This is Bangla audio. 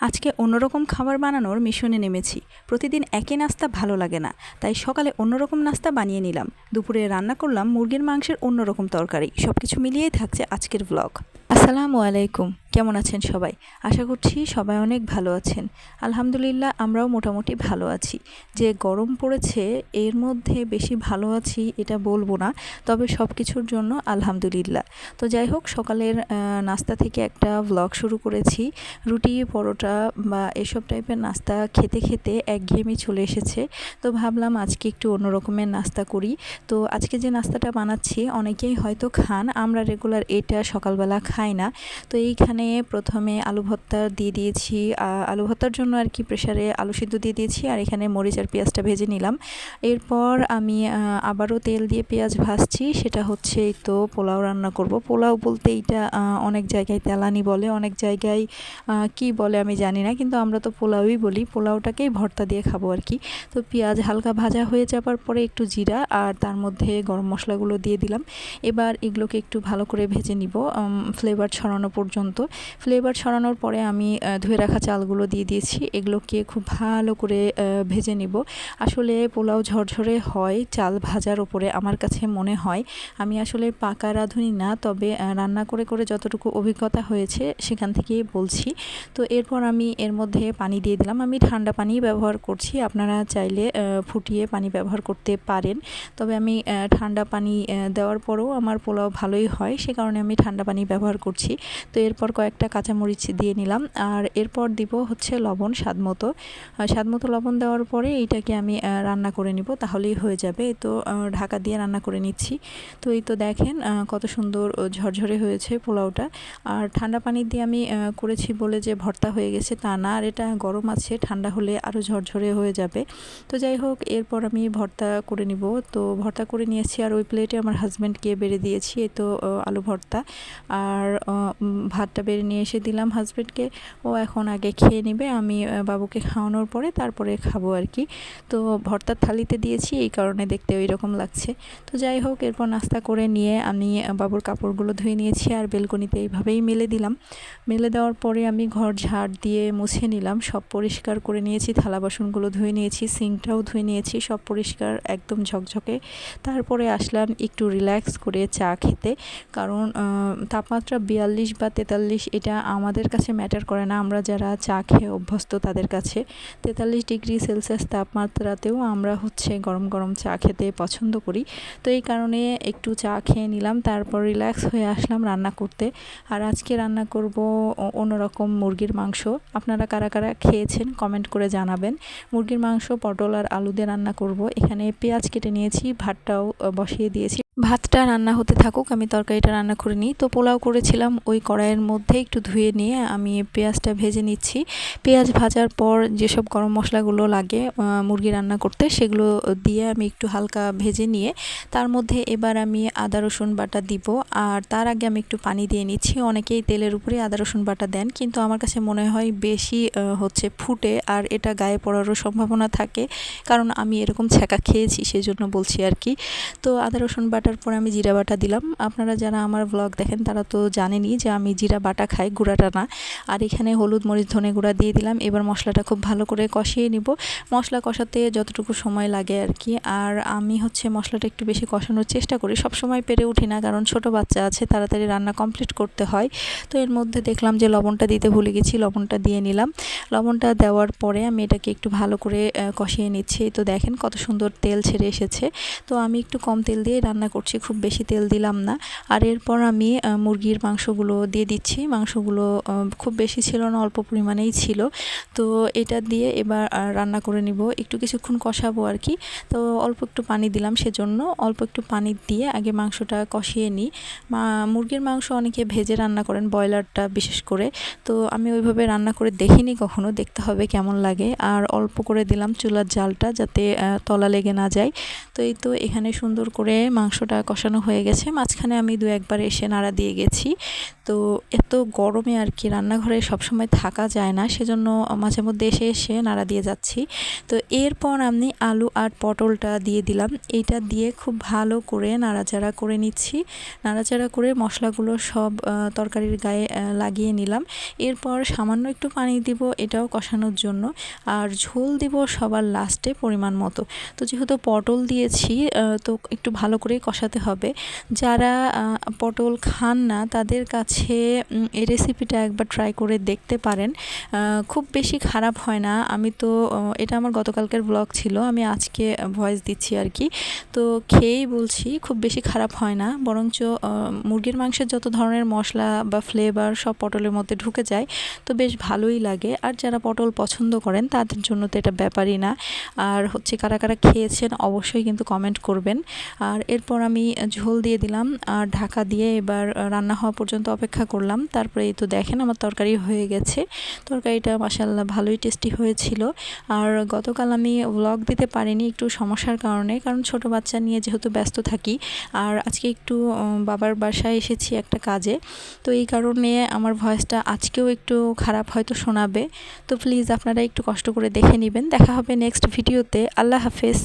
আজকে অন্যরকম খাবার বানানোর মিশনে নেমেছি। প্রতিদিন একই নাস্তা ভালো লাগে না, তাই সকালে অন্যরকম নাস্তা বানিয়ে নিলাম। দুপুরে রান্না করলাম মুরগির মাংসের অন্যরকম তরকারি। সব কিছু মিলিয়েই থাকছে আজকের ব্লগ আসসালামু আলাইকুম। কেমন আছেন সবাই? আশা করছি সবাই অনেক ভালো আছেন। আলহামদুলিল্লাহ, আমরাও মোটামুটি ভালো আছি। যে গরম পড়েছে, এর মধ্যে বেশি ভালো আছি এটা বলব না, তবে সব কিছুর জন্য আলহামদুলিল্লাহ। তো যাই হোক, সকালের নাস্তা থেকে একটা ব্লগ শুরু করেছি। রুটি, পরোটা বা এসব টাইপের নাস্তা খেতে খেতে একঘেয়েমি চলে এসেছে। তো ভাবলাম আজকে একটু অন্য রকমের নাস্তা করি। তো আজকে যে নাস্তাটা বানাচ্ছি, অনেকেই হয়তো খান। আমরা রেগুলার এটা সকালবেলা খাই। না। তো এইখানে প্রথমে আলু ভর্তা দিয়ে দিয়েছি। আলু ভর্তার জন্য আর কি প্রেশারে আলু সিদ্ধ দিয়ে দিয়েছি আর এখানে মরিচ আর পেঁয়াজটা ভেজে নিলাম। এরপর আমি আবারও তেল দিয়ে পেঁয়াজ ভাজছি। সেটা হচ্ছে এই তো পোলাও রান্না করব। পোলাও বলতে এইটা অনেক জায়গায় তেলানি বলে, অনেক জায়গায় কি বলে আমি জানি না। কিন্তু আমরা তো পোলাওই বলি। পোলাওটাকেই ভর্তা দিয়ে খাব আর কি। তো পেঁয়াজ হালকা ভাজা হয়ে যাবার পরে একটু জিরা আর তার মধ্যে গরম মশলাগুলো দিয়ে দিলাম। এবার এগুলোকে একটু ভালো করে ভেজে নিব। ফ্লেভার ছড়ানো পর্যন্ত। ফ্লেভার ছড়ানোর পরে আমি ধুয়ে রাখা চালগুলো দিয়ে দিয়েছি। এগুলোকে খুব ভালো করে ভেজে নিব। আসলে পোলাও ঝরঝরে হয়, চাল ভাজার ওপরে আমার কাছে মনে হয়। আমি আসলে পাকা রাঁধুনি না, তবে রান্না করে করে যতটুকু অভিজ্ঞতা হয়েছে সেখান থেকেই বলছি। তো এরপর আমি এর মধ্যে পানি দিয়ে দিলাম। আমি ঠান্ডা পানি ব্যবহার করছি। আপনারা চাইলে ফুটিয়ে পানি ব্যবহার করতে পারেন। তবে আমি ঠান্ডা পানি দেওয়ার পরেও আমার পোলাও ভালোই হয়। সে কারণে আমি ঠান্ডা পানি ব্যবহার করছি। তো এরপর কয়েকটা কাঁচামরিচ দিয়ে নিলাম। আর এরপর দিব হচ্ছে লবণ, স্বাদ মতো। স্বাদ মতো লবণ দেওয়ার পরে এইটাকে আমি রান্না করে নিব, তাহলেই হয়ে যাবে। তো ঢাকা দিয়ে রান্না করে নিচ্ছি। তো এই তো দেখেন কত সুন্দর ঝরঝরে হয়েছে পোলাওটা। আর ঠান্ডা পানি দিয়ে আমি করেছি বলে যে ভর্তা হয়ে গেছে তা না। আর এটা গরম আছে, ঠান্ডা হলে আরও ঝরঝরে হয়ে যাবে। তো যাই হোক, এরপর আমি ভর্তা করে নিব। তো ভর্তা করে নিয়েছি আর ওই প্লেটে আমার হাজব্যান্ডকে বেড়ে দিয়েছি। এই তো আলু ভর্তা। আর ভাতটা বেড়ে নিয়ে এসে দিলাম হাজব্যান্ডকে ও এখন আগে খেয়ে নেবে, আমি বাবুকে খাওয়ানোর পরে তারপরে খাব আর কি। তো ভর্তার থালিতে দিয়েছি, এই কারণে দেখতে ওই রকম লাগছে। তো যাই হোক, এরপর নাস্তা করে নিয়ে আমি বাবুর কাপড়গুলো ধুয়ে নিয়েছি আর বেলকনিতে এইভাবেই মেলে দিলাম। মেলে দেওয়ার পরে আমি ঘর ঝাড় দিয়ে মুছে নিলাম, সব পরিষ্কার করে নিয়েছি, থালা বাসনগুলো ধুয়ে নিয়েছি, সিঙ্কটাও ধুয়ে নিয়েছি, সব পরিষ্কার একদম ঝকঝকে। তারপরে আসলাম একটু রিল্যাক্স করে চা খেতে, কারণ তাপমাত্রা বিয়াল্লিশ বা তেতাল্লিশ এটা আমাদের কাছে ম্যাটার করে না। আমরা যারা চা খেয়ে অভ্যস্ত তাদের কাছে তেতাল্লিশ ডিগ্রি সেলসিয়াস তাপমাত্রাতেও আমরা হচ্ছে গরম গরম চা খেতে পছন্দ করি। তো এই কারণে একটু চা খেয়ে নিলাম, তারপর রিল্যাক্স হয়ে আসলাম রান্না করতে। আর আজকে রান্না করব অন্যরকম মুরগির মাংস। আপনারা কারা কারা খেয়েছেন কমেন্ট করে জানাবেন। মুরগির মাংস, পটল আর আলু দিয়ে রান্না করব। এখানে পেঁয়াজ কেটে নিয়েছি, ভাতটাও বসিয়ে দিয়েছি। ভাতটা রান্না হতে থাকুক, আমি তরকারিটা রান্না করে নিই। তো পোলাও করেছিলাম, ওই কড়াইয়ের মধ্যে একটু ধুয়ে নিয়ে আমি পেঁয়াজটা ভেজে নিচ্ছি। পেঁয়াজ ভাজার পর যেসব গরম মশলাগুলো লাগে মুরগি রান্না করতে, সেগুলো দিয়ে আমি একটু হালকা ভেজে নিয়ে, তার মধ্যে এবার আমি আদা, রসুন বাটা দিব। আর তার আগে আমি একটু পানি দিয়ে নিচ্ছি। অনেকেই তেলের উপরে আদা, রসুন বাটা দেন, কিন্তু আমার কাছে মনে হয় বেশি হচ্ছে ফুটে, আর এটা গায়ে পড়ারও সম্ভাবনা থাকে। কারণ আমি এরকম ছ্যাঁকা খেয়েছি সেই জন্য বলছি আর কি। তো আদা, রসুন বাটা বাটার পর আমি জিরা বাটা দিলাম। আপনারা যারা আমার ব্লগ দেখেন, তারা তো জানেনই যে আমি জিরা বাটা খাই, গুঁড়াটা না। আর এখানে হলুদ, মরিচ, ধনে গুঁড়া দিয়ে দিলাম। এবার মশলাটা খুব ভালো করে কষিয়ে নিব। মশলা কষাতে যতটুকু সময় লাগে আর কি। আর আমি হচ্ছে মশলাটা একটু বেশি কষানোর চেষ্টা করি। সব সময় পেরে উঠি না, কারণ ছোট বাচ্চা আছে, তাড়াতাড়ি রান্না কমপ্লিট করতে হয়। তো এর মধ্যে দেখলাম যে লবণটা দিতে ভুলে গেছি, লবণটা দিয়ে নিলাম। লবণটা দেওয়ার পরে আমি এটাকে একটু ভালো করে কষিয়ে নিচ্ছি। তো দেখেন কত সুন্দর তেল ছেড়ে এসেছে। তো আমি একটু কম তেল দিয়ে রান্না করছি, খুব বেশি তেল দিলাম না। আর এরপর আমি মুরগির মাংসগুলো দিয়ে দিচ্ছি। মাংসগুলো খুব বেশি ছিল না, অল্প পরিমাণেই ছিল। তো এটা দিয়ে এবার রান্না করে নিব। একটু কিছুক্ষণ কষাবো আর কি। তো অল্প একটু পানি দিলাম সেজন্য। অল্প একটু পানি দিয়ে আগে মাংসটা কষিয়ে নিই। মুরগির মাংস অনেকে ভেজে রান্না করেন, ব্রয়লারটা বিশেষ করে। তো আমি ওইভাবে রান্না করে দেখিনি কখনো। দেখতে হবে কেমন লাগে। আর অল্প করে দিলাম চুলার জালটা যাতে তলা লেগে না যায়। এই তো এখানে সুন্দর করে মাংসটা কষানো হয়ে গেছে। মাঝখানে আমি দু একবার এসে নাড়া দিয়ে গেছি। তো এত গরমে আর কি রান্নাঘরে সবসময় থাকা যায় না, সেজন্য মাঝে মধ্যে এসে এসে নাড়া দিয়ে যাচ্ছি। তো এরপর আমি আলু আর পটলটা দিয়ে দিলাম। এইটা দিয়ে খুব ভালো করে নাড়াচাড়া করে নিচ্ছি। নাড়াচাড়া করে মশলাগুলো সব তরকারির গায়ে লাগিয়ে নিলাম। এরপর সামান্য একটু পানি দিব এটাও কষানোর জন্য। আর ঝোল দিব সবার লাস্টে পরিমাণ মতো। তো যেহেতু পটল দিয়েছি তো একটু ভালো করেই কষাতে হবে। যারা পটল খান না, তাদের কাছে এই রেসিপিটা একবার ট্রাই করে দেখতে পারেন। খুব বেশি খারাপ হয় না। আমি তো এটা আমার গতকালকের ব্লগ ছিল। আমি আজকে ভয়েস দিচ্ছি আর কি। তো খেয়েই বলছি, খুব বেশি খারাপ হয় না। বরঞ্চ মুরগির মাংসের যত ধরনের মশলা বা ফ্লেভার সব পটলের মধ্যে ঢুকে যায়, তো বেশ ভালোই লাগে। আর যারা পটল পছন্দ করেন, তাদের জন্য তো এটা ব্যাপারই না। আর হচ্ছে কারা কারা খেয়েছেন, অবশ্যই কিন্তু কমেন্ট করবেন। আর এরপর আমি ঝোল দিয়ে দিলাম আর ঢাকা দিয়ে এবার রান্না হওয়া পর্যন্ত অপেক্ষা করলাম। তারপরে এই তো দেখেন আমার তরকারি হয়ে গেছে। তরকারিটা মাসাল্লাহ ভালোই টেস্টি হয়েছিল। আর গতকাল আমি ব্লগ দিতে পারিনি একটু সমস্যার কারণে, কারণ ছোট বাচ্চা নিয়ে যেহেতু ব্যস্ত থাকি। আর আজকে একটু বাবার বাসায় এসেছি একটা কাজে। তো এই কারণে আমার ভয়েসটা আজকেও একটু খারাপ হয়তো শোনাবে। তো প্লিজ আপনারা একটু কষ্ট করে দেখে নেবেন। দেখা হবে নেক্সট ভিডিওতে আল্লাহ হাফেজ।